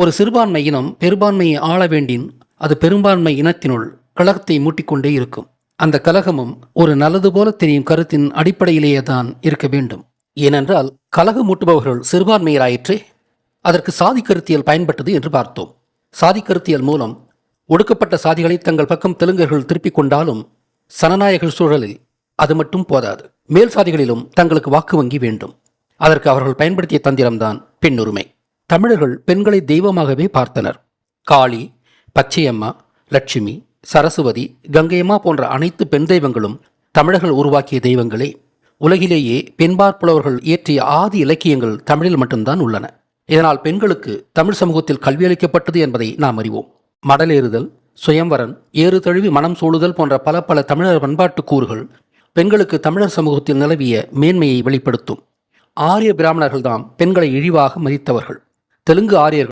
ஒரு சிறுபான்மை இனம் பெரும்பான்மையை ஆள வேண்டின் அது பெரும்பான்மை இனத்தினுள் கலகத்தை மூட்டிக்கொண்டே இருக்கும். அந்த கலகமும் ஒரு நல்லது போல தெரியும் கருத்தின் அடிப்படையிலேயே தான் இருக்க வேண்டும். ஏனென்றால் கலகம் மூட்டுபவர்கள் சிறுபான்மையராயிற்றே அதற்கு சாதி கருத்தியல் பயன்பட்டது என்று பார்த்தோம். சாதி கருத்தியல் மூலம் ஒடுக்கப்பட்ட சாதிகளை தங்கள் பக்கம் தெலுங்கர்கள் திருப்பிக் கொண்டாலும் சனநாயக சூழலில் அது மட்டும் போதாது. மேல் சாதிகளிலும் தங்களுக்கு வாக்கு வங்கி வேண்டும். அதற்கு அவர்கள் பயன்படுத்திய தந்திரம்தான் பெண்ணுரிமை. தமிழர்கள் பெண்களை தெய்வமாகவே பார்த்தனர். காளி பச்சையம்மா லட்சுமி சரஸ்வதி கங்கையம்மா போன்ற அனைத்து பெண் தெய்வங்களும் தமிழர்கள் உருவாக்கிய தெய்வங்களே. உலகிலேயே பெண்பார்ப்புலவர்கள் இயற்றிய ஆதி இலக்கியங்கள் தமிழில் மட்டும்தான் உள்ளன. இதனால் பெண்களுக்கு தமிழ் சமூகத்தில் கல்வியளிக்கப்பட்டது என்பதை நாம் அறிவோம். மடலேறுதல் சுயம்வரன் ஏறு தழுவி மனம் சூழுதல் போன்ற பல பல தமிழர் பண்பாட்டு கூறுகள் பெண்களுக்கு தமிழர் சமூகத்தில் நிலவிய மேன்மையை வெளிப்படுத்தும். ஆரிய பிராமணர்கள்தாம் பெண்களை இழிவாக மதித்தவர்கள். தெலுங்கு ஆரியர்கள்.